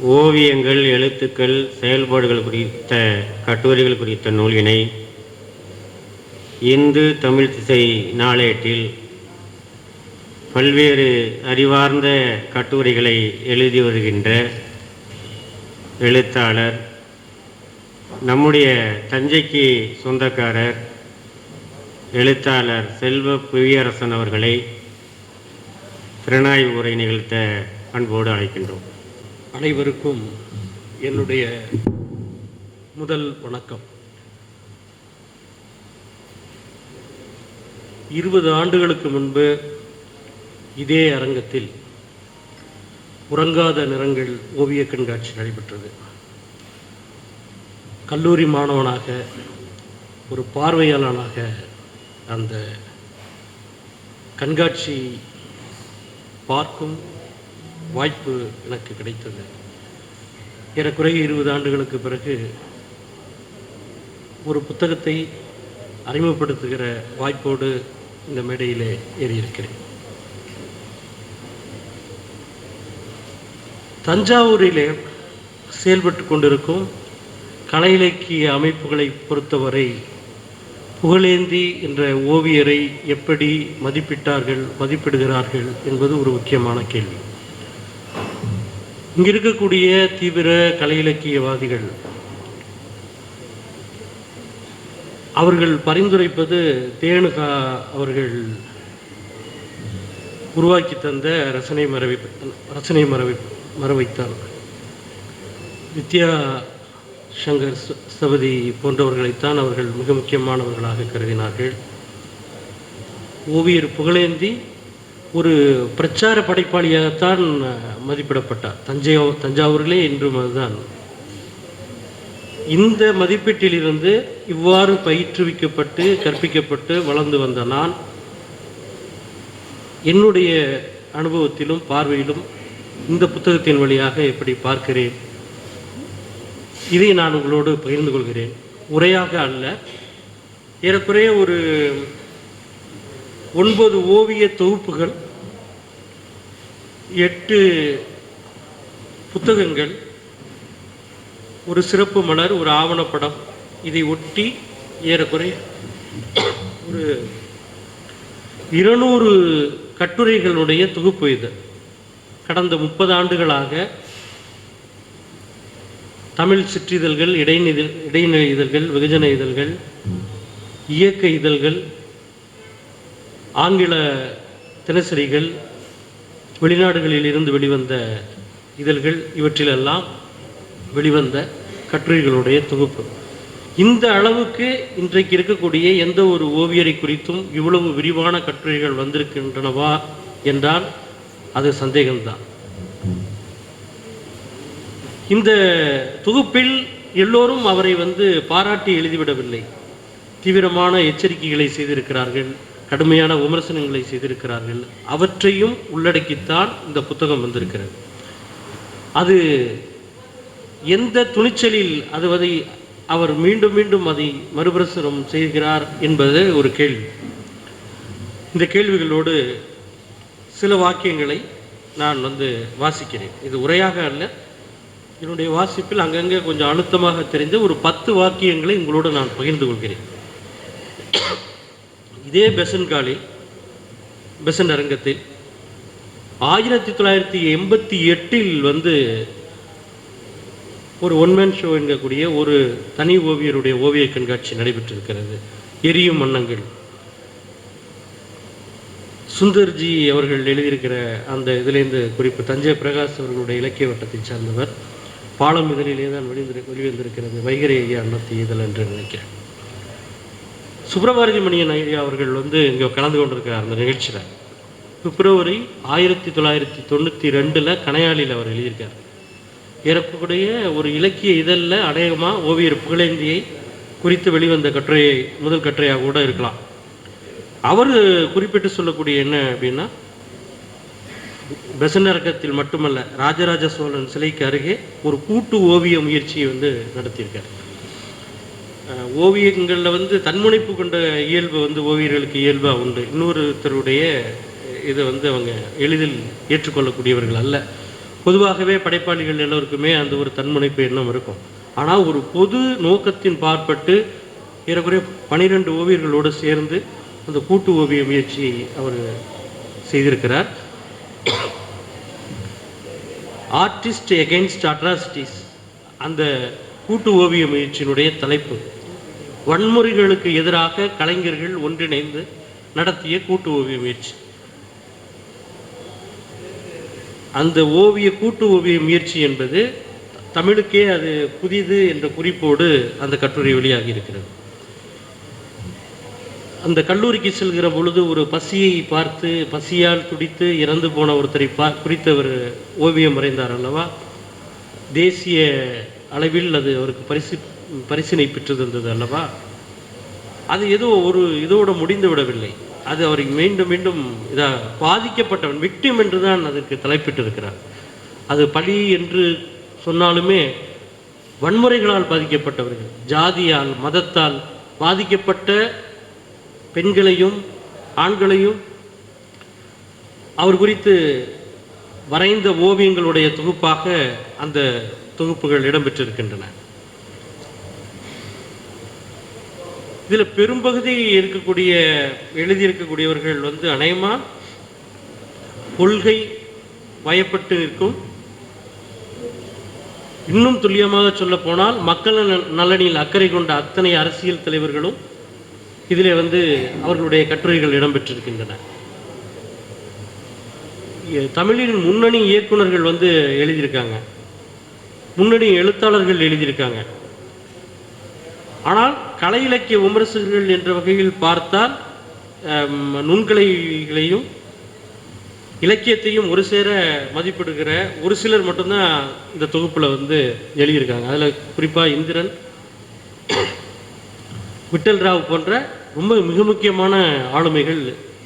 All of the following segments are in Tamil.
ஓவியங்கள் எழுத்துக்கள் செயல்பாடுகள் குறித்த கட்டுரைகள் குறித்த நூலினை இந்து தமிழ் திசை நாளேட்டில் பல்வேறு அறிவார்ந்த கட்டுரைகளை எழுதி வருகின்ற எழுத்தாளர் நம்முடைய தஞ்சைக்கு சொந்தக்காரர் எழுத்தாளர் செல்வ புவியரசன் அவர்களை திறனாய்வு உரை நிகழ்த்த அன்போடு அழைக்கின்றோம். அனைவருக்கும் என்னுடைய முதல் வணக்கம். இருபது ஆண்டுகளுக்கு முன்பு இதே அரங்கத்தில் உறங்காத நிறங்கள் ஓவிய கண்காட்சி நடைபெற்றது. கல்லூரி மாணவனாக ஒரு பார்வையாளனாக அந்த கண்காட்சி பார்க்கும் வாய்ப்பு எனக்கு கிடைத்தது. ஏறக்குறைய இருபது ஆண்டுகளுக்கு பிறகு ஒரு புத்தகத்தை அறிமுகப்படுத்துகிற வாய்ப்போடு இந்த மேடையிலே ஏறியிருக்கிறேன். தஞ்சாவூரிலே செயல்பட்டு கொண்டிருக்கும் கலை இலக்கிய அமைப்புகளை பொறுத்தவரை புகழேந்தி என்ற ஓவியரை எப்படி மதிப்பிட்டார்கள் மதிப்பிடுகிறார்கள் என்பது ஒரு முக்கியமான கேள்வி. இங்கே இருக்கக்கூடிய தீவிர கலை இலக்கியவாதிகள் அவர்கள் பரிந்துரைப்பது தேனுகா அவர்கள் உருவாக்கி தந்த ரசனை மரபை ரசனை மரபை மரபைத்தான். வித்யா சங்கர் சபதி போன்றவர்களைத்தான் அவர்கள் மிக முக்கியமானவர்களாக கருதினார்கள். ஓவியர் புகழேந்தி ஒரு பிரச்சார படைப்பாளியாகத்தான் மதிப்பிடப்பட்டார். தஞ்சை தஞ்சாவூரிலே இன்றும் அதுதான். இந்த மதிப்பீட்டிலிருந்து இவ்வாறு பயிற்றுவிக்கப்பட்டு கற்பிக்கப்பட்டு வளர்ந்து வந்த நான் என்னுடைய அனுபவத்திலும் பார்வையிலும் இந்த புத்தகத்தின் வழியாக எப்படி பார்க்கிறேன்? இதை நான் உங்களோடு பகிர்ந்து கொள்கிறேன். உரையாக அல்ல ஏறக்குறைய ஒரு ஒன்பது ஓவிய தொகுப்புகள் எட்டு புத்தகங்கள் ஒரு சிறப்பு மலர் ஒரு ஆவணப்படம் இதை ஒட்டி ஏறக்குறைய ஒரு இருநூறு கட்டுரைகளுடைய தொகுப்பு இது. கடந்த முப்பது ஆண்டுகளாக தமிழ் சிற்றிதழ்கள் இடைநிதழ் இடைநிலை இதழ்கள் வெகுஜன இதழ்கள் இயக்க இதழ்கள் ஆங்கில தினசரிகள் வெளிநாடுகளில் இருந்து வெளிவந்த இதழ்கள் இவற்றிலெல்லாம் வெளிவந்த கட்டுரைகளுடைய தொகுப்பு. இந்த அளவுக்கு இன்றைக்கு இருக்கக்கூடிய எந்த ஒரு ஓவியரை குறித்தும் இவ்வளவு விரிவான கட்டுரைகள் வந்திருக்கின்றனவா என்றால் அது சந்தேகம்தான். இந்த தொகுப்பில் எல்லோரும் அவரை வந்து பாராட்டி எழுதிவிடவில்லை. தீவிரமான எச்சரிக்கைகளை செய்திருக்கிறார்கள். கடுமையான விமர்சனங்களை செய்திருக்கிறார்கள். அவற்றையும் உள்ளடக்கித்தான் இந்த புத்தகம் வந்திருக்கிறது. அது எந்த துணிச்சலில் அது அதை அவர் மீண்டும் மீண்டும் அதை மறுபிரசுரம் செய்கிறார் என்பது ஒரு கேள்வி. இந்த கேள்விகளோடு சில வாக்கியங்களை நான் வந்து வாசிக்கிறேன். இது உரையாக அல்ல. என்னுடைய வாசிப்பில் அங்கங்கே கொஞ்சம் அழுத்தமாக தெரிந்த ஒரு பத்து வாக்கியங்களை உங்களோடு நான் பகிர்ந்து கொள்கிறேன். இதே பெசன்காலில் பெசன் அரங்கத்தில் ஆயிரத்தி தொள்ளாயிரத்தி எண்பத்தி எட்டில் வந்து ஒரு ஒன்மேன் ஷோ என்கக்கூடிய ஒரு தனி ஓவியருடைய ஓவிய கண்காட்சி நடைபெற்றிருக்கிறது. எரியும் வண்ணங்கள். சுந்தர்ஜி அவர்கள் எழுதியிருக்கிற அந்த இதிலேருந்து குறிப்பு தஞ்சை பிரகாஷ் அவர்களுடைய இலக்கிய வட்டத்தை சார்ந்தவர். பாலம் இதழிலே தான் வெளிவந்து வெளிவந்திருக்கிறது. வைகரை ஐயா அன்னத்தி இதழ் என்று நினைக்கிறேன். சுப்பிரபாரதிமணியன் ஐயா அவர்கள் வந்து இங்கே கலந்து கொண்டிருக்கிறார் அந்த நிகழ்ச்சியில். பிப்ரவரி ஆயிரத்தி தொள்ளாயிரத்தி தொண்ணூற்றி ரெண்டில் கனையாளியில் அவர் எழுதியிருக்கார். ஏறக்கூடிய ஒரு இலக்கிய இதழில் அநேகமாக ஓவியர் புகழேந்தியை குறித்து வெளிவந்த கட்டுரையை முதல் கட்டுரையாக கூட இருக்கலாம். அவர் குறிப்பிட்டு சொல்லக்கூடிய என்ன அப்படின்னா பெசனரகத்தில் மட்டுமல்ல ராஜராஜ சோழன் சிலைக்கு அருகே ஒரு கூட்டு ஓவிய முயற்சியை வந்து நடத்தியிருக்கார். ஓவியங்களில் வந்து தன்முனைப்பு கொண்ட இயல்பு வந்து ஓவியர்களுக்கு இயல்பாக உண்டு. இன்னொருத்தருடைய இதை வந்து அவங்க எளிதில் ஏற்றுக்கொள்ளக்கூடியவர்கள் அல்ல. பொதுவாகவே படைப்பாளிகள் எல்லோருக்குமே அந்த ஒரு தன்முனைப்பு எண்ணம் இருக்கும். ஆனால் ஒரு பொது நோக்கத்தின் பார்ப்பட்டு ஏறக்குறைய பனிரெண்டு ஓவியர்களோடு சேர்ந்து அந்த கூட்டு ஓவிய முயற்சியை அவர் செய்திருக்கிறார். ஆர்டிஸ்ட் எகெயின்ஸ்ட் அட்ராசிட்டிஸ் அந்த கூட்டு ஓவிய முயற்சியினுடைய தலைப்பு. வன்முறைகளுக்கு எதிராக கலைஞர்கள் ஒன்றிணைந்து நடத்திய கூட்டு ஓவிய முயற்சி. அந்த ஓவிய கூட்டு ஓவிய முயற்சி என்பது தமிழுக்கே அது புதிது என்ற குறிப்போடு அந்த கட்டுரை வெளியாகி இருக்கிறது. அந்த கல்லூரிக்கு செல்கிற பொழுது ஒரு பசியை பார்த்து பசியால் துடித்து இறந்து போன ஒருத்தரை பா குறித்தவர் ஓவியம் வரைந்தார் அல்லவா? தேசிய அளவில் அது அவருக்கு பரிசு பரிசினை பெற்றிருந்தது அல்லவா? அது ஏதோ ஒரு இதோடு முடிந்து விடவில்லை. அது அவரை மீண்டும் மீண்டும் இதாக பாதிக்கப்பட்டவன் விக்டிம் என்று தான் அதற்கு தலைப்பிட்டிருக்கிறார். அது பழி என்று சொன்னாலுமே வன்முறைகளால் பாதிக்கப்பட்டவர்கள் ஜாதியால் மதத்தால் பாதிக்கப்பட்ட பெண்களையும் ஆண்களையும் அவர் குறித்து வரைந்த ஓவியங்களுடைய தொகுப்பாக அந்த தொகுப்புகள் இடம்பெற்றிருக்கின்றன. இதில் பெரும்பகுதி இருக்கக்கூடிய எழுதியிருக்கக்கூடியவர்கள் வந்து அநேகமா கொள்கை வயப்பட்டு நிற்கும். இன்னும் துல்லியமாக சொல்ல போனால் மக்கள் நலனில் அக்கறை கொண்ட அத்தனை அரசியல் தலைவர்களும் இதிலே வந்து அவர்களுடைய கட்டுரைகள் இடம்பெற்றிருக்கின்றன. தமிழின் முன்னணி இயக்குனர்கள் வந்து எழுதியிருக்காங்க. முன்னணி எழுத்தாளர்கள் எழுதியிருக்காங்க. ஆனால் கலை இலக்கிய விமர்சகர்கள் என்ற வகையில் பார்த்தால் நுண்கலைகளையும் இலக்கியத்தையும் ஒரு சேர மதிப்பிடுகிற ஒரு சிலர் மட்டும்தான் இந்த தொகுப்பில் வந்து எழுதியிருக்காங்க. அதில் குறிப்பாக இந்திரன் விட்டல் ராவ் போன்ற ரொம்ப மிக முக்கியமான ஆளுமைகள்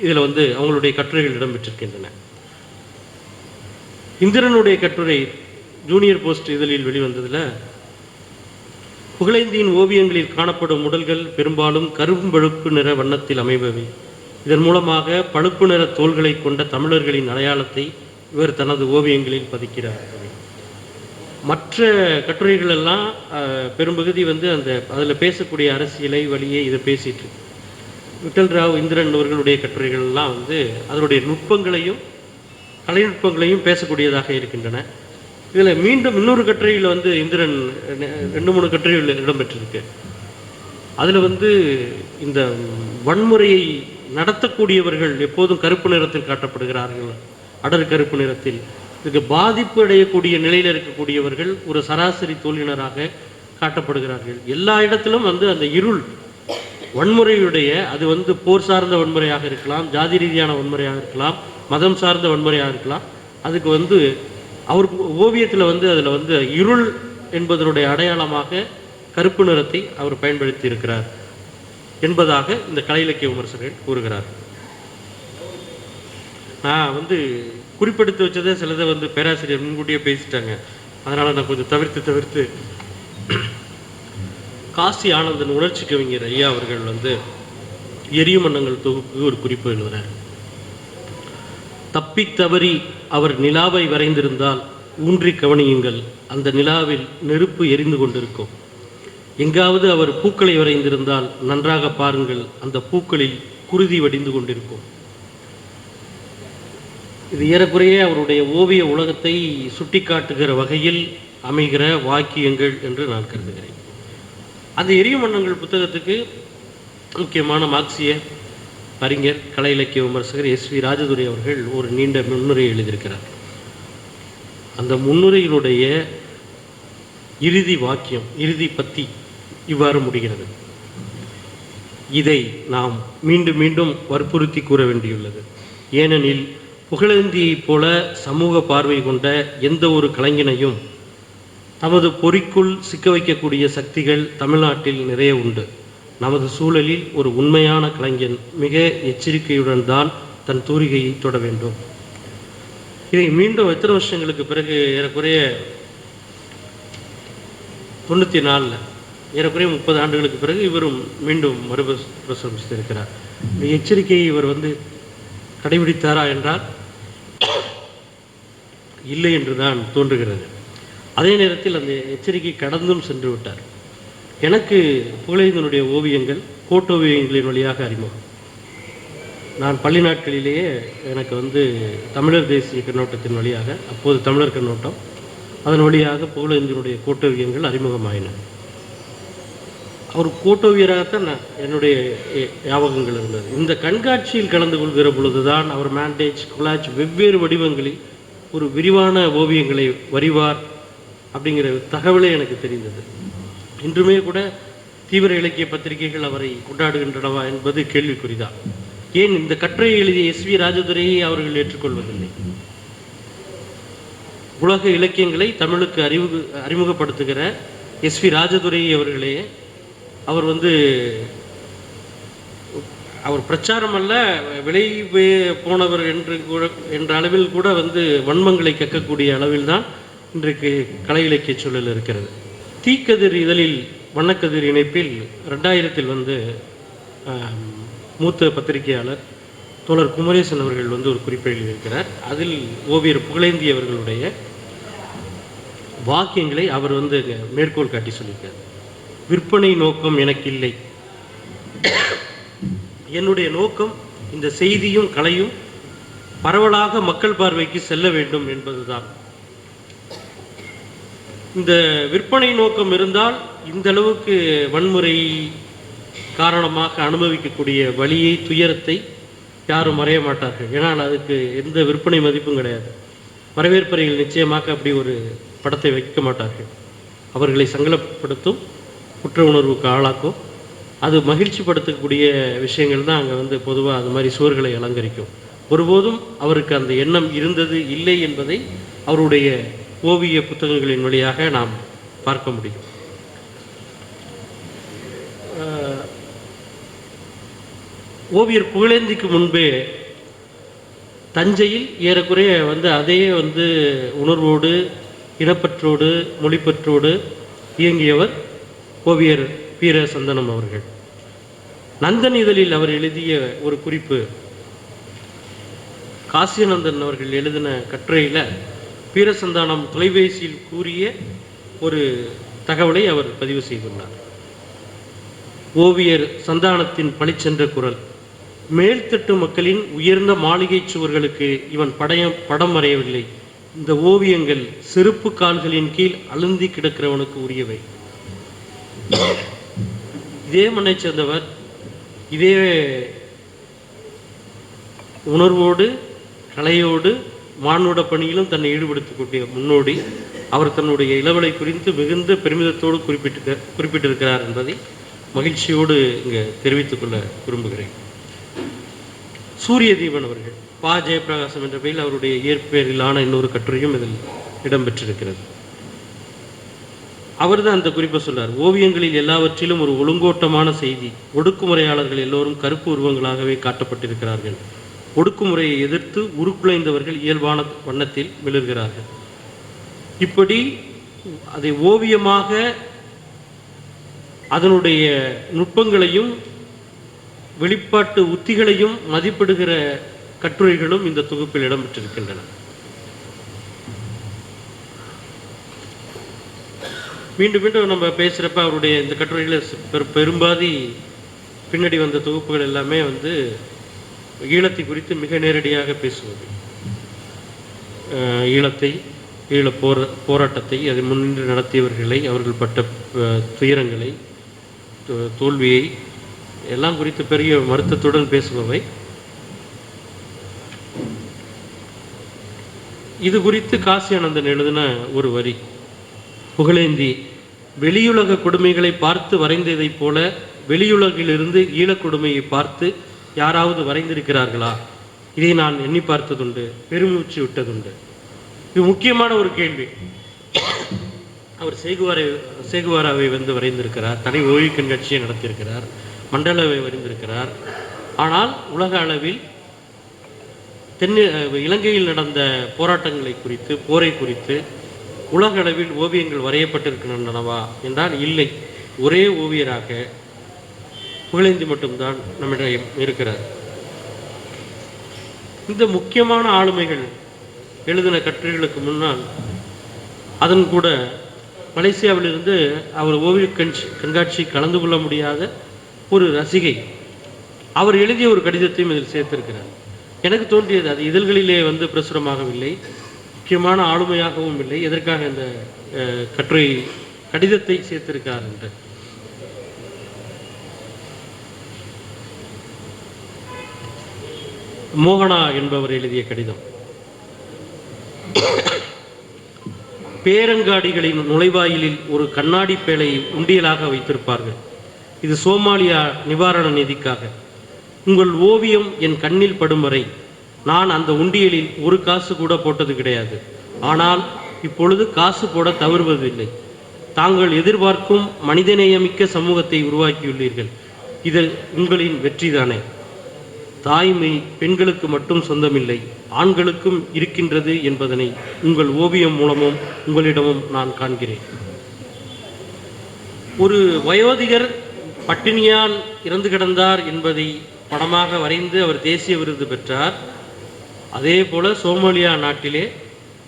இதில் வந்து அவங்களுடைய கட்டுரைகள் இடம்பெற்றிருக்கின்றன. இந்திரனுடைய கட்டுரை ஜூனியர் போஸ்ட் இதழில் வெளிவந்ததில் புகழேந்தியின் ஓவியங்களில் காணப்படும் உடல்கள் பெரும்பாலும் கரும்பழுப்பு நிற வண்ணத்தில் அமைபவை. இதன் மூலமாக பழுப்பு நிற தோள்களை கொண்ட தமிழர்களின் அடையாளத்தை இவர் தனது ஓவியங்களில் பதிக்கிறார். மற்ற கட்டுரைகள் எல்லாம் பெரும்பகுதி வந்து அந்த அதில் பேசக்கூடிய அரசியலை வழியே இதை பேசிட்டு விட்டல் ராவ் இந்திரன் அவர்களுடைய கட்டுரைகள் எல்லாம் வந்து அதனுடைய நுட்பங்களையும் கலைநுட்பங்களையும் பேசக்கூடியதாக இருக்கின்றன. இதில் மீண்டும் இன்னொரு கட்டுரையில் வந்து இந்திரன் ரெண்டு மூணு கட்டுரைகள் இடம்பெற்றிருக்கு. அதில் வந்து இந்த வன்முறையை நடத்தக்கூடியவர்கள் எப்போதும் கருப்பு நிறத்தில் காட்டப்படுகிறார்கள். அடர் கருப்பு நிறத்தில். இதுக்கு பாதிப்பு அடையக்கூடிய நிலையில் இருக்கக்கூடியவர்கள் ஒரு சராசரி தோழினராக காட்டப்படுகிறார்கள். எல்லா இடத்திலும் வந்து அந்த இருள் வன்முறையுடைய அது வந்து போர் சார்ந்த வன்முறையாக இருக்கலாம் ஜாதி ரீதியான வன்முறையாக இருக்கலாம் மதம் சார்ந்த வன்முறையாக இருக்கலாம். அதுக்கு வந்து அவர் ஓவியத்தில் வந்து அதில் வந்து இருள் என்பதனுடைய அடையாளமாக கருப்பு நிறத்தை அவர் பயன்படுத்தி இருக்கிறார் என்பதாக இந்த கலை இலக்கிய விமர்சகர்கள் கூறுகிறார். நான் வந்து குறிப்பெடுத்து வச்சதை சிலதை வந்து பேராசிரியர் முன்கூட்டியே பேசிட்டாங்க. அதனால் நான் கொஞ்சம் தவிர்த்து தவிர்த்து காசி ஆனந்தன் உணர்ச்சி கவிஞர் ஐயா அவர்கள் வந்து எரியும் மன்னங்கள் தொகுப்புக்கு ஒரு குறிப்பு எழுதுறார். தப்பித் தவறி அவர் நிலாவை வரைந்திருந்தால் ஊன்றி கவனியுங்கள். அந்த நிலாவில் நெருப்பு எரிந்து கொண்டிருக்கும். எங்காவது அவர் பூக்களை வரைந்திருந்தால் நன்றாக பாருங்கள். அந்த பூக்களில் குருதி வடிந்து கொண்டிருக்கும். இது ஏறக்குறைய அவருடைய ஓவிய உலகத்தை சுட்டிக்காட்டுகிற வகையில் அமைகிற வாக்கியங்கள் என்று நான் கருதுகிறேன். அந்த எரியும் வண்ணங்கள் புத்தகத்துக்கு முக்கியமான மார்க்சிய அறிஞர் கலை இலக்கிய விமர்சகர் எஸ் வி ராஜதுரை அவர்கள் ஒரு நீண்ட முன்னுரை எழுதியிருக்கிறார். அந்த முன்னுரையினுடைய இறுதி வாக்கியம் இறுதி பத்தி இவ்வாறு முடிகிறது. இதை நாம் மீண்டும் மீண்டும் வற்புறுத்தி கூற வேண்டியுள்ளது. ஏனெனில் புகழேந்தியைப் போல சமூக பார்வை கொண்ட எந்த ஒரு கலைஞனையும் தமது பொறிக்குள் சிக்க வைக்கக்கூடிய சக்திகள் தமிழ்நாட்டில் நிறைய உண்டு. நமது சூழலில் ஒரு உண்மையான கலைஞன் மிக எச்சரிக்கையுடன் தான் தன் தூரிகையை தொட வேண்டும். இதை மீண்டும் எத்தனை வருஷங்களுக்கு பிறகு ஏறக்குறைய தொண்ணூற்றி நாலில் ஏறக்குறைய முப்பது ஆண்டுகளுக்கு பிறகு இவரும் மீண்டும் மறுபிரசமித்திருக்கிறார் இந்த எச்சரிக்கையை இவர் வந்து கடைபிடித்தாரா என்றால் இல்லை என்று தான் தோன்றுகிறது. அதே நேரத்தில் அந்த எச்சரிக்கை கடந்தும் சென்று விட்டார். எனக்கு புகழேந்தனுடைய ஓவியங்கள் கோட்டோவியங்களின் வழியாக அறிமுகம். நான் பள்ளி நாட்களிலேயே எனக்கு வந்து தமிழர் தேசிய கண்ணோட்டத்தின் வழியாக அப்போது தமிழர் கண்ணோட்டம் அதன் வழியாக புகழேந்தனுடைய கோட்டோவியங்கள் அறிமுகமாயின. அவர் கோட்டோவியராகத்தான் நான் என்னுடைய ஞாபகங்கள் இருந்தது. இந்த கண்காட்சியில் கலந்து கொள்கிற பொழுதுதான் அவர் மேண்டேஜ் குலாஜ் வெவ்வேறு வடிவங்களில் ஒரு விரிவான ஓவியங்களை வரிவார் அப்படிங்கிற தகவலே எனக்கு தெரிந்தது. இன்றுமே கூட தீவிர இலக்கிய பத்திரிகைகள் அவரை கொண்டாடுகின்றனவா என்பது கேள்விக்குறிதான். ஏன் இந்த கட்டுரையை எழுதிய எஸ் வி ராஜதுரையை அவர்கள் ஏற்றுக்கொள்வதில்லை? உலக இலக்கியங்களை தமிழுக்கு அறிவு அறிமுகப்படுத்துகிற எஸ் வி ராஜதுரை அவர்களே அவர் வந்து அவர் பிரச்சாரம் அல்ல விலை போனவர் என்று கூட என்ற அளவில் கூட வந்து வன்மங்களை கக்கக்கூடிய அளவில் தான் இன்றைக்கு கலை இலக்கிய சூழல் இருக்கிறது. தீக்கதிர் இதழில் வண்ணக்கதிர் இணைப்பில் ரெண்டாயிரத்தில் வந்து மூத்த பத்திரிகையாளர் தோழர் குமரேசன் அவர்கள் வந்து ஒரு குறிப்பை எழுதியிருக்கிறார். அதில் ஓவியர் புகழேந்தி அவர்களுடைய வாக்கியங்களை அவர் வந்து மேற்கோள் காட்டி சொல்லியிருக்கார். விற்பனை நோக்கம் எனக்கு இல்லை என்னுடைய நோக்கம் இந்த செய்தியும் கலையும் பரவலாக மக்கள் பார்வைக்கு செல்ல வேண்டும் என்பதுதான். இந்த விற்பனை நோக்கம் இருந்தால் இந்த அளவுக்கு வன்முறை காரணமாக அனுபவிக்கக்கூடிய வழியை துயரத்தை யாரும் மறைய மாட்டார்கள். ஏனால் அதுக்கு எந்த விற்பனை மதிப்பும் கிடையாது. வரவேற்பறையில் நிச்சயமாக அப்படி ஒரு படத்தை வைக்க மாட்டார்கள். அவர்களை சங்கலப்படுத்தும் குற்ற உணர்வுக்கு ஆளாக்கும். அது மகிழ்ச்சிப்படுத்தக்கூடிய விஷயங்கள் தான் அங்கே வந்து பொதுவாக அது மாதிரி சுவர்களை அலங்கரிக்கும். ஒருபோதும் அவருக்கு அந்த எண்ணம் இருந்தது இல்லை என்பதை அவருடைய ஓவிய புத்தகங்களின் வழியாக நாம் பார்க்க முடியும். ஓவியர் புகழேந்திக்கு முன்பே தஞ்சையில் ஏறக்குறைய வந்து அதே வந்து உணர்வோடு இனப்பற்றோடு மொழிப்பற்றோடு இயங்கியவர் ஓவியர் வீர சந்தனம் அவர்கள். நந்தன் இதழில் அவர் எழுதிய ஒரு குறிப்பு காசியநந்தன் அவர்கள் எழுதின கட்டுரையில் பீரசந்தானம் தொலைபேசியில் கூறிய ஒரு தகவலை அவர் பதிவு செய்துள்ளார். ஓவியர் சந்தானத்தின் பணிச்சென்ற குரல். மேல்தட்டு மக்களின் உயர்ந்த மாளிகை சுவர்களுக்கு இவன் படயம் படம் வரையவில்லை. இந்த ஓவியங்கள் செருப்பு கால்களின் கீழ் அழுந்தி கிடக்கிறவனுக்கு உரியவை. இதே மண்ணை சேர்ந்தவர் இதே உணர்வோடு கலையோடு மானுட பணியிலும் தன்னை ஈடுபடுத்தக்கூடிய முன்னோடி அவர் தன்னுடைய இளவலை குறித்து மிகுந்த பெருமிதத்தோடு குறிப்பிட்டு குறிப்பிட்டிருக்கிறார் என்பதை மகிழ்ச்சியோடு இங்கே தெரிவித்துக் கொள்ள விரும்புகிறேன். சூரிய தீபன் அவர்கள் பா. ஜெயபிரகாசம் என்ற பெயரில் அவருடைய இயற்பெயரிலான இன்னொரு கட்டுரையும் இதில் இடம்பெற்றிருக்கிறது. அவர்தான் அந்த குறிப்பை சொல்றார் ஓவியங்களில் எல்லாவற்றிலும் ஒரு ஒழுங்கோட்டமான செய்தி ஒடுக்குமுறையாளர்கள் எல்லோரும் கருப்பு உருவங்களாகவே காட்டப்பட்டிருக்கிறார்கள். ஒடுக்குமுறையை எதிர்த்து உருக்குலைந்தவர்கள் இயல்பான வண்ணத்தில் மிளர்கிறார்கள் இப்படி அதை ஓவியமாக அதனுடைய நுட்பங்களையும் வெளிப்பாட்டு உத்திகளையும் மதிப்பிடுகிற கட்டுரைகளும் இந்த தொகுப்பில் இடம்பெற்றிருக்கின்றன. மீண்டும் மீண்டும் நம்ம பேசுகிறப்ப அவருடைய இந்த கட்டுரைகளை பெரு பெரும்பாதி பின்னாடி வந்த தொகுப்புகள் எல்லாமே வந்து ஈழத்தை குறித்து மிக நேரடியாக பேசுவது. ஈழத்தை ஈழ போர போராட்டத்தை அதை முன்னின்று நடத்தியவர்களை அவர்கள் பட்ட துயரங்களை தோல்வியை எல்லாம் குறித்து பெரிய வருத்தத்துடன் பேசுபவை. இது குறித்து காசி ஆனந்தன் எழுதின ஒரு வரி. புகழேந்தி வெளியுலக கொடுமைகளை பார்த்து வரைந்ததைப் போல வெளியுலகிலிருந்து ஈழக் கொடுமையை பார்த்து யாராவது வரைந்திருக்கிறார்களா? இதை நான் எண்ணி பார்த்ததுண்டு பெருமூச்சு விட்டதுண்டு. இது முக்கியமான ஒரு கேள்வி. அவர் சேகுவாரை சேகுவாராவை வந்து வரைந்திருக்கிறார் தனி ஓய்வு கண்காட்சியை நடத்தியிருக்கிறார் மண்டலாவை வரைந்திருக்கிறார். ஆனால் உலக அளவில் தென் இலங்கையில் நடந்த போராட்டங்களை குறித்து போரை குறித்து உலக அளவில் ஓவியங்கள் வரையப்பட்டிருக்கின்றனவா? என்றால் இல்லை. ஒரே ஓவியராக புகழேந்தி மட்டும்தான் நம்மிடம் இருக்கிறார். இந்த முக்கியமான ஆளுமைகள் எழுதின கட்டுரைகளுக்கு முன்னால் அதன் கூட மலேசியாவிலிருந்து அவர் ஓவிய கண் கண்காட்சி கலந்து கொள்ள முடியாத ஒரு ரசிகை அவர் எழுதிய ஒரு கடிதத்தையும் இதில் சேர்த்திருக்கிறார். எனக்கு தோன்றியது அது இதழ்களிலே வந்து பிரசுரமாகவில்லை முக்கியமான ஆளுமையாகவும் இல்லை எதற்காக இந்த அஹ், கட்டுரை கடிதத்தை சேர்த்திருக்கார் என்று. மோகனா என்பவர் எழுதிய கடிதம். பேரங்காடிகளின் நுழைவாயிலில் ஒரு கண்ணாடி பேழையை உண்டியலாக வைத்திருப்பார்கள். இது சோமாலியா நிவாரண நிதிக்காக. உங்கள் ஓவியம் என் கண்ணில் படும் வரை நான் அந்த உண்டியலில் ஒரு காசு கூட போட்டது கிடையாது. ஆனால் இப்பொழுது காசு போட தவறுவதில்லை. தாங்கள் எதிர்பார்க்கும் மனிதநேயமிக்க சமூகத்தை உருவாக்கியுள்ளீர்கள். இது உங்களின் வெற்றிதானே. தாய்மை பெண்களுக்கு மட்டும் சொந்தமில்லை ஆண்களுக்கும் இருக்கின்றது என்பதனை உங்கள் ஓவியம் மூலமும் உங்களிடமும் நான் காண்கிறேன். ஒரு வயோதிகர் பட்டினியால் இறந்து கிடந்தார் என்பதை படமாக வரைந்து அவர் தேசிய விருது பெற்றார். அதே போல சோமாலியா நாட்டிலே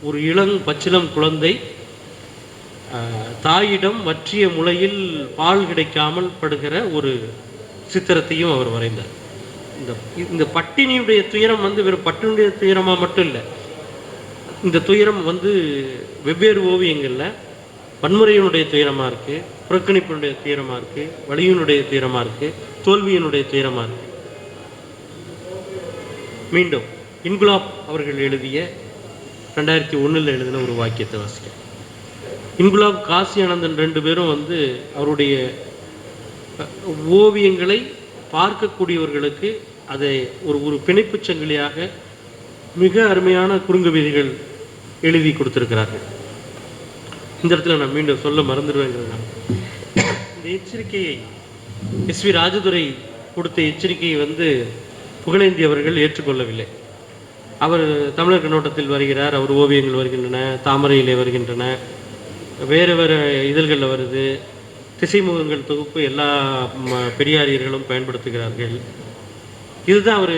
ஒரு இளங் பச்சிளம் குழந்தை தாயிடம் வற்றிய முளையில் பால் கிடைக்காமல் படுகிற ஒரு சித்திரத்தையும் அவர் வரைந்தார். இந்த இந்த பட்டினியுடைய துயரம் வந்து வெறும் பட்டினுடைய துயரமாக மட்டும் இல்லை. இந்த துயரம் வந்து வெவ்வேறு ஓவியங்களில் வன்முறையினுடைய துயரமாக இருக்குது புறக்கணிப்பினுடைய துயரமாக இருக்குது வலியினுடைய துயரமாக இருக்குது தோல்வியினுடைய துயரமாக இருக்குது மீண்டும் இன்குலாப் அவர்கள் எழுதிய ரெண்டாயிரத்தி ஒன்றில் எழுதின ஒரு வாக்கியத்தை வாசிக்கிறேன் இன்குலாப் காசி ஆனந்தன் ரெண்டு பேரும் வந்து அவருடைய ஓவியங்களை பார்க்கக்கூடியவர்களுக்கு அதை ஒரு ஒரு பிணைப்பு சங்கிலியாக மிக அருமையான குறுங்கு விதிகள் எழுதி கொடுத்திருக்கிறார்கள். இந்த இடத்துல நான் மீண்டும் சொல்ல மறந்துடுவேங்கிறதுனால இந்த எச்சரிக்கையை எஸ் வி ராஜதுரை கொடுத்த எச்சரிக்கையை வந்து புகழேந்தி அவர்கள் ஏற்றுக்கொள்ளவில்லை. அவர் தமிழர் கண்ணோட்டத்தில் வருகிறார் அவர் ஓவியங்கள் வருகின்றன தாமரையிலே வருகின்றன வேறு வேறு இதழ்களில் வருது திசைமுகங்கள் தொகுப்பு எல்லா பெரியாரியர்களும் பயன்படுத்துகிறார்கள். இதுதான் அவர்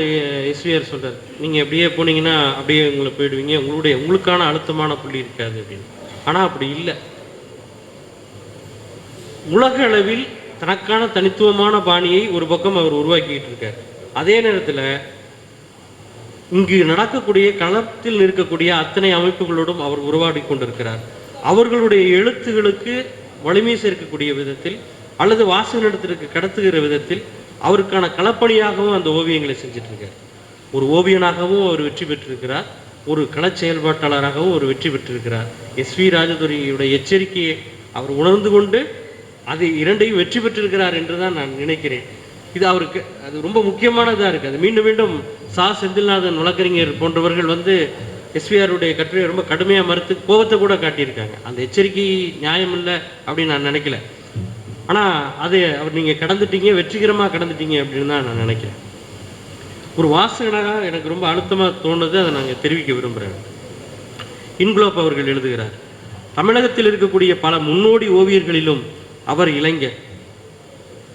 எஸ்விஆர் சொல்றார். நீங்கள் அப்படியே போனீங்கன்னா அப்படியே உங்களை போயிடுவீங்க. உங்களுடைய உங்களுக்கான அழுத்தமான புள்ளி இருக்காது அப்படின்னு. ஆனால் அப்படி இல்லை. உலக அளவில் தனக்கான தனித்துவமான பாணியை ஒரு பக்கம் அவர் உருவாக்கிட்டு இருக்கார். அதே நேரத்தில் இங்கு நடக்கக்கூடிய களத்தில் இருக்கக்கூடிய அத்தனை அமைப்புகளோடும் அவர் உருவாடி கொண்டிருக்கிறார். அவர்களுடைய எழுத்துகளுக்கு வலிமை சேர்க்கக்கூடிய விதத்தில் அல்லது வாசகனிடத்திற்கு கடத்துகிற விதத்தில் அவருக்கான களப்பணியாகவும் அந்த ஓவியங்களை செஞ்சுட்டு இருக்கார் ஒரு ஓவியனாகவும் அவர் வெற்றி பெற்றிருக்கிறார். ஒரு கள செயல்பாட்டாளராகவும் அவர் வெற்றி பெற்றிருக்கிறார். எஸ் வி ராஜதுரையுடைய எச்சரிக்கையை அவர் உணர்ந்து கொண்டு அது இரண்டையும் வெற்றி பெற்றிருக்கிறார் என்று தான் நான் நினைக்கிறேன். இது அவருக்கு அது ரொம்ப முக்கியமானதாக இருக்குது அது மீண்டும் மீண்டும் சா செந்தில்நாதன் வழக்கறிஞர் போன்றவர்கள் வந்து எஸ்விஆருடைய கட்டுரையை ரொம்ப கடுமையாக மறுத்து கோபத்தை கூட காட்டியிருக்காங்க. அந்த எச்சரிக்கை நியாயம் இல்லை அப்படின்னு நான் நினைக்கல. ஆனால் அது அவர் நீங்கள் கடந்துட்டீங்க வெற்றிகரமாக கடந்துட்டீங்க அப்படின்னு தான் நான் நினைக்கிறேன். ஒரு வாசகனாக எனக்கு ரொம்ப அழுத்தமாக தோணுது அதை நாங்கள் தெரிவிக்க விரும்புகிறேன் இன்குலோப் அவர்கள் எழுதுகிறார் தமிழகத்தில் இருக்கக்கூடிய பல முன்னோடி ஓவியர்களிலும் அவர் இளைஞர்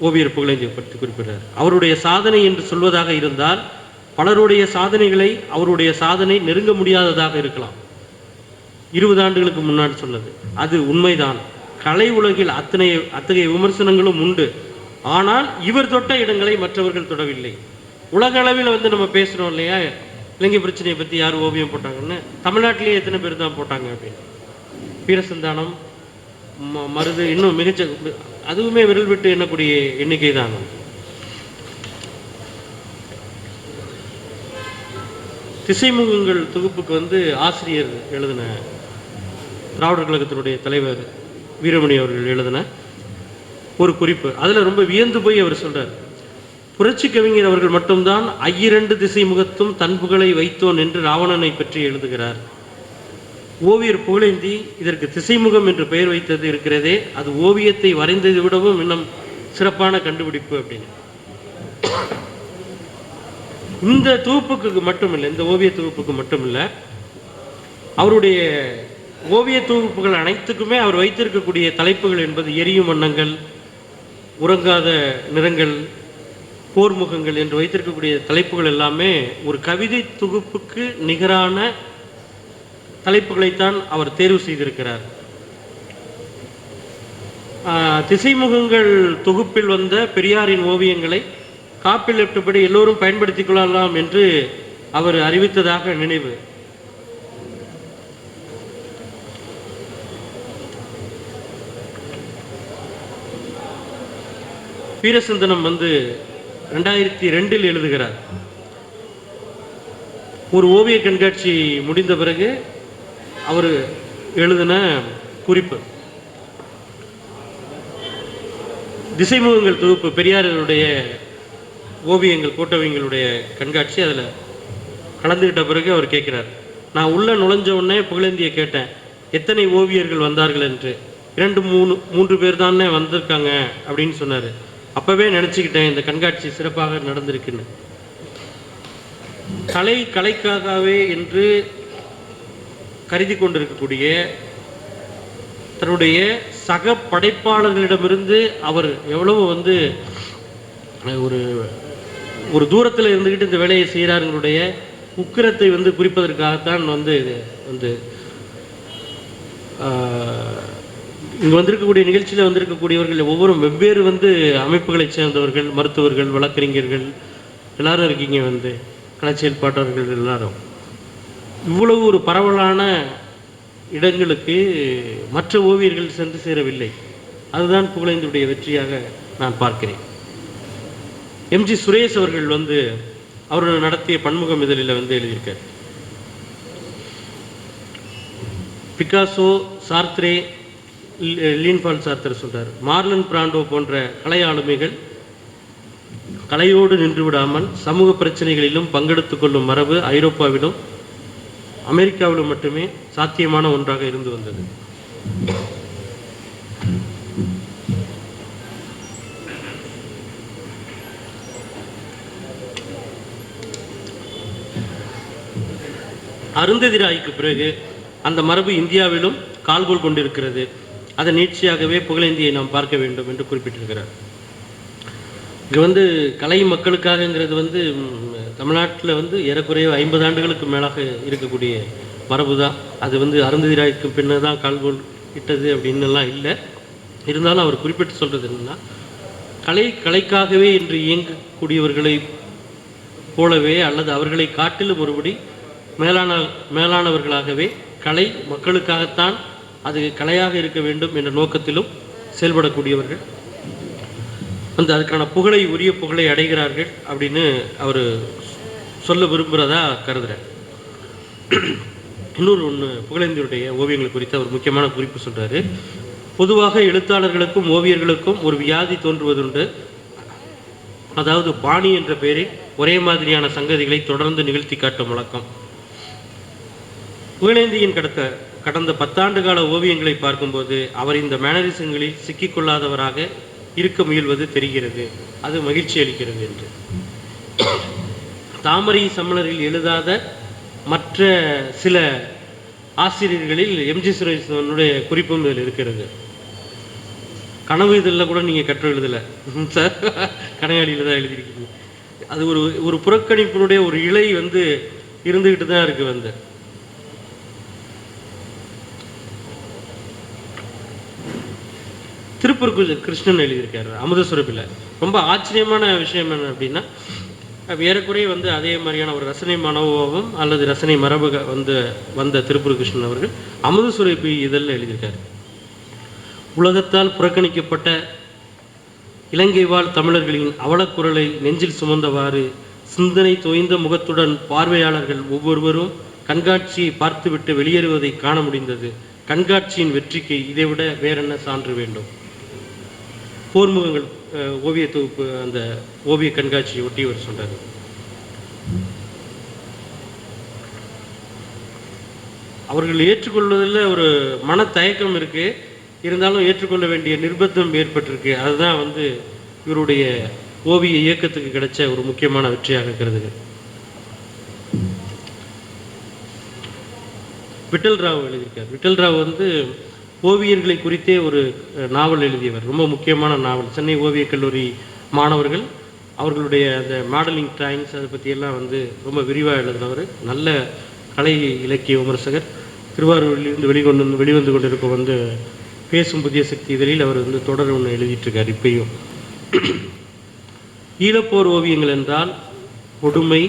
ஓவியர் புகழேந்தி பற்றி குறிப்பிடுறார். அவருடைய சாதனை என்று சொல்வதாக இருந்தால் பலருடைய சாதனைகளை அவருடைய சாதனை நெருங்க முடியாததாக இருக்கலாம். இருபது ஆண்டுகளுக்கு முன்னாடி சொன்னது. அது உண்மைதான். கலை உலகில் அத்தனை அத்தகைய விமர்சனங்களும் உண்டு. ஆனால் இவர் தொட்ட இடங்களை மற்றவர்கள் தொடவில்லை. உலக அளவில் வந்து நம்ம பேசுகிறோம் இல்லையா? இலங்கை பிரச்சனையை பற்றி யார் ஓவியம் போட்டாங்கன்னு? தமிழ்நாட்டிலேயே எத்தனை பேர் தான் போட்டாங்க அப்படின்னு. வீரசந்தானம் ம- மருது இன்னும் மிகச்ச அதுவுமே விரல் விட்டு எண்ணக்கூடிய எண்ணிக்கை தான் திசைமுகங்கள் தொகுப்புக்கு வந்து ஆசிரியர் எழுதின திராவிடர் கழகத்தினுடைய தலைவர் வீரமணி அவர்கள் எழுதின ஒரு குறிப்பு. அதில் ரொம்ப வியந்து போய் அவர் சொல்கிறார் புரட்சி கவிஞர் அவர்கள் மட்டும்தான் ஐயிரண்டு திசை முகத்தும் தன் புகழை வைத்தோன் என்று ராவணனை பற்றி எழுதுகிறார். ஓவியர் புகழேந்தி இதற்கு திசைமுகம் என்று பெயர் வைத்தது இருக்கிறதே அது ஓவியத்தை வரைந்ததை விடவும் இன்னும் சிறப்பான கண்டுபிடிப்பு அப்படின்னு. இந்த தொகுப்புக்கு மட்டுமில்லை இந்த ஓவிய தொகுப்புக்கு மட்டுமில்லை அவருடைய ஓவிய தொகுப்புகள் அனைத்துக்குமே அவர் வைத்திருக்கக்கூடிய தலைப்புகள் என்பது எரியும் வண்ணங்கள் உறங்காத நிறங்கள் போர்முகங்கள் என்று வைத்திருக்கக்கூடிய தலைப்புகள் எல்லாமே ஒரு கவிதை தொகுப்புக்கு நிகரான தலைப்புகளைத்தான் அவர் தேர்வு செய்திருக்கிறார். திசைமுகங்கள் தொகுப்பில் வந்த பெரியாரின் ஓவியங்களை காப்பில் லெப்டபடி எல்லோரும் பயன்படுத்திக் கொள்ளலாம் என்று அவர் அறிவித்ததாக நினைவு. வீரசந்தனம் வந்து ரெண்டாயிரத்தி ரெண்டில் எழுதுகிறார். ஒரு ஓவிய கண்காட்சி முடிந்த பிறகு அவர் எழுதின குறிப்பு. திசைமுகங்கள் தொகுப்பு பெரியாரருடைய ஓவியங்கள் கோட்டவியங்களுடைய கண்காட்சி அதில் கலந்துக்கிட்ட பிறகு அவர் கேட்குறார். நான் உள்ள நுழைஞ்ச உடனே புகழேந்தியை கேட்டேன். எத்தனை ஓவியர்கள் வந்தார்கள் என்று? இரண்டு மூணு மூன்று பேர் தானே வந்திருக்காங்க அப்படின்னு சொன்னார். அப்போவே நினச்சிக்கிட்டேன் இந்த கண்காட்சி சிறப்பாக நடந்திருக்குன்னு. கலை கலைக்காகவே என்று கருதி கொண்டிருக்கக்கூடிய தன்னுடைய சக படைப்பாளர்களிடமிருந்து அவர் எவ்வளவு வந்து ஒரு ஒரு தூரத்தில் இருந்துக்கிட்டு இந்த வேலையை செய்கிறார்களுடைய உக்கிரத்தை வந்து குறிப்பதற்காகத்தான் வந்து இது வந்து இங்கே வந்திருக்கக்கூடிய நிகழ்ச்சியில் வந்திருக்கக்கூடியவர்கள் ஒவ்வொரு வெவ்வேறு வந்து அமைப்புகளைச் சேர்ந்தவர்கள் மருத்துவர்கள் வழக்கறிஞர்கள் எல்லாரும் இருக்கீங்க வந்து கலை செயல்பாட்டாளர்கள் எல்லாரும். இவ்வளவு ஒரு பரவலான இடங்களுக்கு மற்ற ஓவியர்கள் சென்று சேரவில்லை. அதுதான் புகழேந்தியுடைய வெற்றியாக நான் பார்க்கிறேன். எம்ஜி சுரேஷ் அவர்கள் வந்து அவர் நடத்திய பன்முகம் இதழில் வந்து எழுதியிருக்கார். பிகாசோ சார்த்ரே லீ- லீன்பால் சார்த்தர் சொல்றார். மார்லன் பிராண்டோ போன்ற கலை ஆளுமைகள் கலையோடு நின்று விடாமல் சமூக பிரச்சனைகளிலும் பங்கெடுத்துக் கொள்ளும் மரபு ஐரோப்பாவிலும் அமெரிக்காவிலும் மட்டுமே சாத்தியமான ஒன்றாக இருந்து வந்தது. அருந்ததிராய்க்கு பிறகு அந்த மரபு இந்தியாவிலும் கால்கோல் கொண்டிருக்கிறது. அதன் நீட்சியாகவே புகழேந்தியை நாம் பார்க்க வேண்டும் என்று குறிப்பிட்டிருக்கிறார். இங்கே வந்து கலை மக்களுக்காகங்கிறது வந்து தமிழ்நாட்டில் வந்து ஏறக்குறைய ஐம்பது ஆண்டுகளுக்கு மேலாக இருக்கக்கூடிய மரபு தான் அது வந்து அருந்ததிராய்க்கு பின்னர் தான் கால்கோல் இட்டது அப்படின்னுலாம் இல்லை. இருந்தாலும் அவர் குறிப்பிட்டு சொல்கிறது என்னன்னா கலை கலைக்காகவே இன்று இயங்கக்கூடியவர்களை போலவே அல்லது அவர்களை காட்டிலும் ஒருபடி மேலான மேலானவர்களாகவே கலை மக்களுக்காகத்தான் அது கலையாக இருக்க வேண்டும் என்ற நோக்கத்திலும் செயல்படக்கூடியவர்கள். அந்த அதுக்கான புகழை உரிய புகழை அடைகிறார்கள் அப்படின்னு அவர் சொல்ல விரும்புகிறதா கருதுகிறேன் இன்னொரு ஒன்று புகழேந்தியுடைய ஓவியங்கள் குறித்து அவர் முக்கியமான குறிப்பு சொல்கிறாரு பொதுவாக எழுத்தாளர்களுக்கும் ஓவியர்களுக்கும் ஒரு வியாதி தோன்றுவதுண்டு. அதாவது பாணி என்ற பெயரில் ஒரே மாதிரியான சங்கதிகளை தொடர்ந்து நிகழ்த்தி காட்டும் வழக்கம். புகழேந்தியின் கடத்த கடந்த பத்தாண்டு கால ஓவியங்களை பார்க்கும்போது அவர் இந்த மேனரிசங்களில் சிக்கிக்கொள்ளாதவராக இருக்க முயல்வது தெரிகிறது. அது மகிழ்ச்சி அளிக்கிறது என்று. தாமரை சமணரில் எழுதாத மற்ற சில ஆசிரியர்களில் எம்ஜி சுரேஷனுடைய குறிப்பும் இதில் இருக்கிறது. கனவு இதில் கூட நீங்கள் கற்று எழுதலை. சார் கனையாளியில் தான் எழுதியிருக்கீங்க. அது ஒரு ஒரு புறக்கணிப்பினுடைய ஒரு இலை வந்து இருந்துக்கிட்டு தான் இருக்குது வந்து. திருப்பூர் கிருஷ்ணன் எழுதியிருக்காரு அமுத ரொம்ப ஆச்சரியமான விஷயம் என்ன அப்படின்னா அஹ் ஏறக்குறைய வந்து அதே மாதிரியான ஒரு ரசனை மனோபாவம் அல்லது ரசனை மரபு வந்து வந்த திருப்பூர் கிருஷ்ணன் அவர்கள் அமுத இதழில் எழுதியிருக்காரு. உலகத்தால் புறக்கணிக்கப்பட்ட இலங்கை வாழ் தமிழர்களின் அவலக்குரலை நெஞ்சில் சுமந்தவாறு சிந்தனை தோய்ந்த முகத்துடன் பார்வையாளர்கள் ஒவ்வொருவரும் கண்காட்சியை பார்த்துவிட்டு வெளியேறுவதை காண முடிந்தது. கண்காட்சியின் வெற்றிக்கு இதைவிட வேறென்ன சான்று வேண்டும்? போர்முகங்கள் ஓவிய தொகுப்பு அந்த ஓவிய கண்காட்சியை ஒட்டி அவர் சொன்னார் அவர்கள் ஏற்றுக்கொள்வதில் ஒரு மன தயக்கம் இருக்கு. இருந்தாலும் ஏற்றுக்கொள்ள வேண்டிய நிர்பந்தம் ஏற்பட்டிருக்கு. அதுதான் வந்து இவருடைய ஓவிய இயக்கத்துக்கு கிடைச்ச ஒரு முக்கியமான வெற்றியாக இருக்கிறது. விட்டல் ராவ் எழுதியிருக்கார். விட்டல் ராவ் வந்து ஓவியர்களை குறித்தே ஒரு நாவல் எழுதியவர் ரொம்ப முக்கியமான நாவல். சென்னை ஓவியக் கல்லூரி மாணவர்கள் அவர்களுடைய அந்த மாடலிங் டிராயிங்ஸ் அதை பற்றியெல்லாம் வந்து ரொம்ப விரிவாக எழுதினவர். நல்ல கலை இலக்கிய விமர்சகர். திருவாரூரிலிருந்து வெளிக்கொண்டு வெளிவந்து கொண்டிருக்கும் வந்து பேசும் புதிய சக்தி இதழில் அவர் வந்து தொடர் ஒன்று எழுதிட்டுருக்கார் இப்பையும். ஈழப்போர் ஓவியங்கள் என்றால் கொடுமை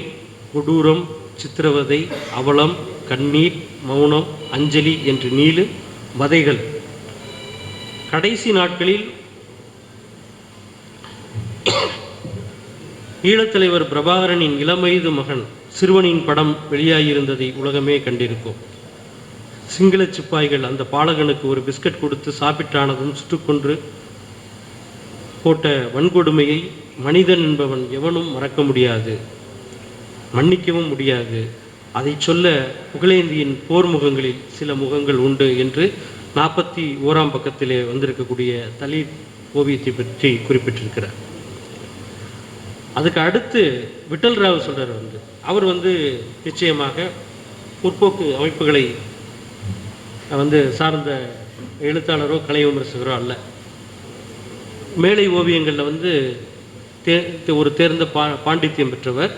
கொடூரம் சித்திரவதை அவலம் கண்ணீர் மௌனம் அஞ்சலி என்று நீளு வதைகள். கடைசி நாட்களில் ஈழத்தலைவர் பிரபாகரனின் இளமயது மகன் சிறுவனின் படம் வெளியாகியிருந்ததை உலகமே கண்டிருக்கும். சிங்கள சிப்பாய்கள் அந்த பாலகனுக்கு ஒரு பிஸ்கட் கொடுத்து சாப்பிட்டானதும் சுட்டுக்கொன்று போட்ட வன்கொடுமையை மனிதன் என்பவன் எவனும் மறக்க முடியாது. மன்னிக்கவும் முடியாது. அதை சொல்ல புகழேந்தியின் போர் முகங்களில் சில முகங்கள் உண்டு என்று நாற்பத்தி ஓராம் பக்கத்திலே வந்திருக்கக்கூடிய தலித் ஓவியத்தை பற்றி குறிப்பிட்டிருக்கிறார். அதுக்கு அடுத்து விட்டல் ராவ் சொல்றார் வந்து. அவர் வந்து நிச்சயமாக முற்போக்கு அமைப்புகளை வந்து சார்ந்த எழுத்தாளரோ கலை விமர்சகரோ அல்ல. மேலை ஓவியங்களில் வந்து தே தே- ஒரு தேர்ந்த பா பாண்டித்யம் பெற்றவர்.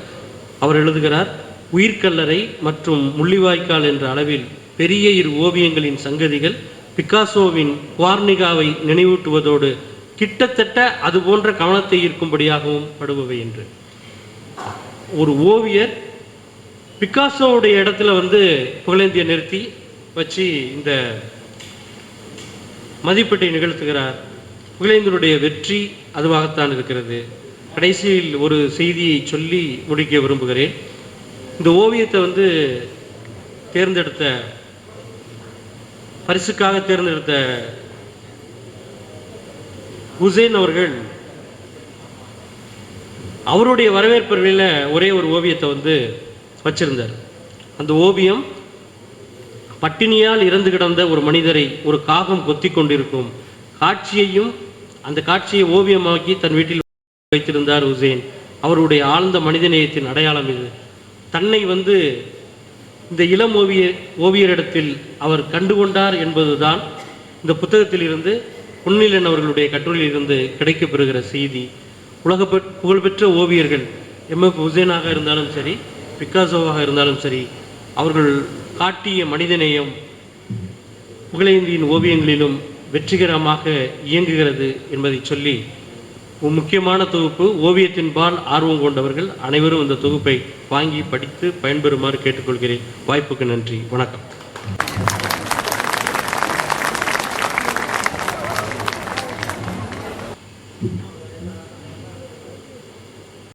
அவர் எழுதுகிறார் உயிர்க்கல்லறை மற்றும் முள்ளிவாய்க்கால் என்ற அளவில் பெரிய இரு ஓவியங்களின் சங்கதிகள் பிக்காசோவின் குவார்னிகாவை நினைவூட்டுவதோடு கிட்டத்தட்ட அது போன்ற கவனத்தை ஈர்க்கும்படியாகவும் படுபவை என்று. ஒரு ஓவியர் பிக்காசோவுடைய இடத்துல வந்து புகழேந்தியை நிறுத்தி வச்சு இந்த மதிப்பீட்டை நிகழ்த்துகிறார். புகழேந்தியனுடைய வெற்றி அதுவாகத்தான் இருக்கிறது. கடைசியில் ஒரு செய்தியை சொல்லி முடிக்க விரும்புகிறேன். இந்த ஓவியத்தை வந்து தேர்ந்தெடுத்த பரிசுக்காக தேர்ந்தெடுத்த ஹுசைன் அவர்கள் அவருடைய வரவேற்புகளில் ஒரே ஒரு ஓவியத்தை வந்து வச்சிருந்தார். அந்த ஓவியம் பட்டினியால் இறந்து கிடந்த ஒரு மனிதரை ஒரு காகம் கொத்தி கொண்டிருக்கும் காட்சியையும் அந்த காட்சியை ஓவியமாக்கி தன் வீட்டில் வைத்திருந்தார் ஹுசைன் அவருடைய ஆழ்ந்த மனிதநேயத்தின் அடையாளம் இது. தன்னை வந்து இந்த இளம் ஓவிய ஓவியரிடத்தில் அவர் கண்டுகொண்டார் என்பதுதான் இந்த புத்தகத்தில் இருந்து பொன்னிலன் அவர்களுடைய கட்டுரையிலிருந்து கிடைக்கப்பெறுகிற செய்தி. உலக புகழ்பெற்ற ஓவியர்கள் எம்எஃப் ஹுசேனாக இருந்தாலும் சரி பிக்காசோவாக இருந்தாலும் சரி அவர்கள் காட்டிய மனிதநேயம் புகழேந்தியின் ஓவியங்களிலும் வெற்றிகரமாக இயங்குகிறது என்பதை சொல்லி முக்கியமான தொகுப்பு ஓவியத்தின்பால் ஆர்வம் கொண்டவர்கள் அனைவரும் இந்த தொகுப்பை வாங்கி படித்து பயன்பெறுமாறு கேட்டுக்கொள்கிறேன். வாய்ப்புக்கு நன்றி. வணக்கம்.